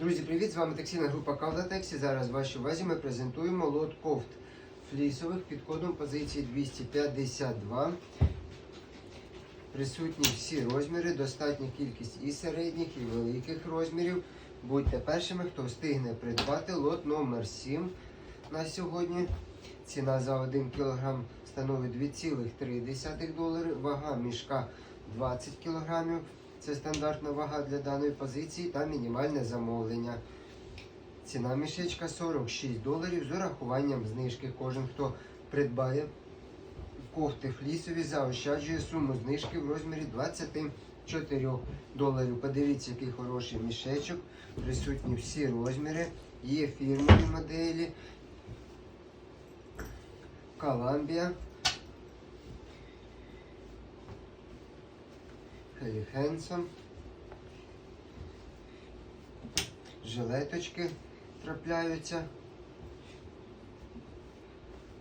Друзі, привіт! З вами таксійна група Кавлатекс. І Зараз в вашій увазі ми презентуємо лот кофт флісових під кодом позиції 252. Присутні всі розміри, достатня кількість і середніх, і великих розмірів. Будьте першими, хто встигне придбати лот номер 7 на сьогодні. Ціна за 1 кг становить 2,3 долари, вага мішка 20 кг. Це стандартна вага для даної позиції та мінімальне замовлення. Ціна мішечка 46 доларів з урахуванням знижки. Кожен, хто придбає кофти флісові, заощаджує суму знижки в розмірі 24 доларів. Подивіться, який хороший мішечок. Присутні всі розміри. Є фірмові моделі. Коламбія. Хелі Хенсон. Жилеточки трапляються.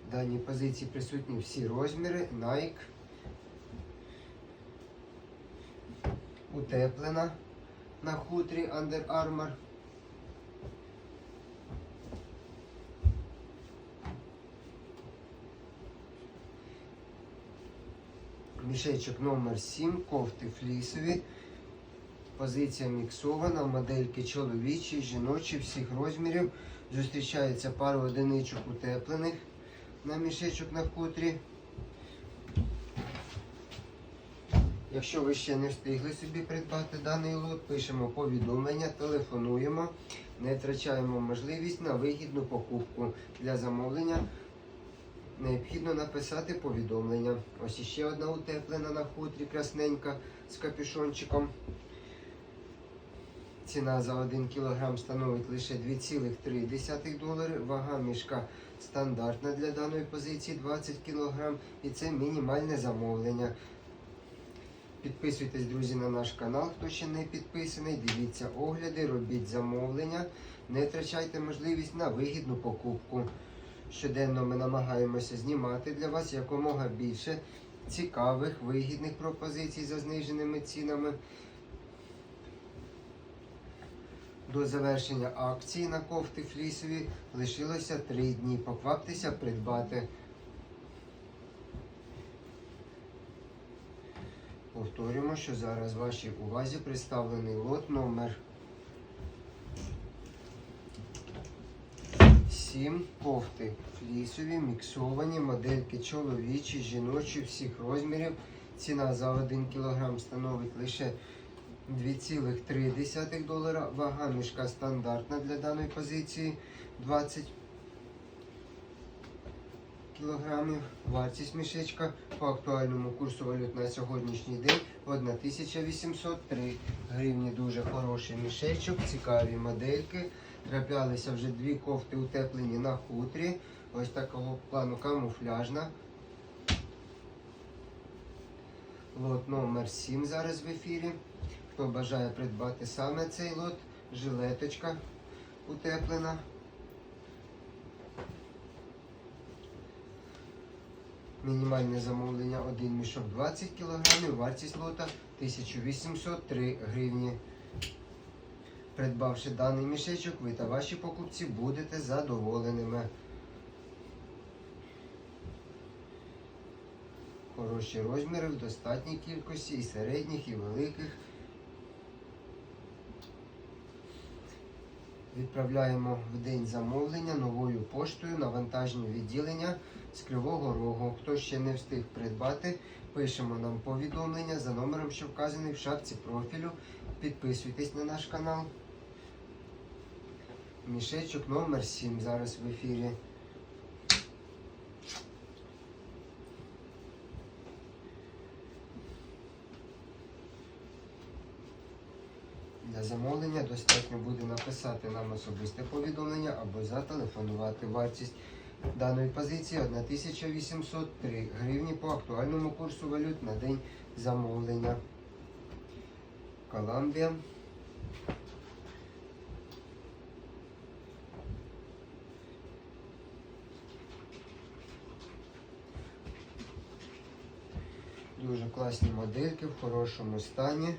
В даній позиції присутні всі розміри. Nike. Утеплена на хутрі Under Armour. Мішечок номер 7, кофти флісові. Позиція міксована, модельки чоловічі, жіночі, всіх розмірів. Зустрічається пару одиничок утеплених на мішечок на хутрі. Якщо ви ще не встигли собі придбати даний лот, пишемо повідомлення, телефонуємо, не втрачаємо можливість на вигідну покупку для замовлення. Необхідно написати повідомлення. Ось іще одна утеплена на хутрі красненька з капюшончиком. Ціна за 1 кг становить лише 2,3 долари. Вага мішка стандартна для даної позиції 20 кг. І це мінімальне замовлення. Підписуйтесь, друзі, на наш канал, хто ще не підписаний. Дивіться огляди, робіть замовлення. Не втрачайте можливість на вигідну покупку. Щоденно ми намагаємося знімати для вас якомога більше цікавих, вигідних пропозицій за зниженими цінами. До завершення акції на кофти флісові лишилося 3 дні. Покваптеся придбати. Повторюємо, що зараз вашій увазі представлений лот номер 7 кофти флісові, міксовані, модельки чоловічі, жіночі, всіх розмірів. Ціна за 1 кг становить лише 2,3 долара. Вага мішка стандартна для даної позиції 20 кілограмів. Вартість мішечка по актуальному курсу валют на сьогоднішній день 1803 гривні. Дуже хороший мішечок, цікаві модельки. Траплялися вже дві кофти утеплені на хутрі. Ось такого плану камуфляжна. Лот номер 7 зараз в ефірі. Хто бажає придбати саме цей лот, жилеточка утеплена. Мінімальне замовлення 1 мішок 20 кг, вартість лота 1803 гривні. Придбавши даний мішечок, ви та ваші покупці будете задоволеними. Хороші розміри в достатній кількості і середніх, і великих. Відправляємо в день замовлення новою поштою на вантажні відділення з Кривого Рогу. Хто ще не встиг придбати, пишемо нам повідомлення за номером, що вказаний в шапці профілю. Підписуйтесь на наш канал. Мішечок номер 7 зараз в ефірі. Для замовлення достатньо буде написати нам особисте повідомлення або зателефонувати. Вартість даної позиції 1803 гривні по актуальному курсу валют на день замовлення. Коламбія. Дуже класні модельки в хорошому стані.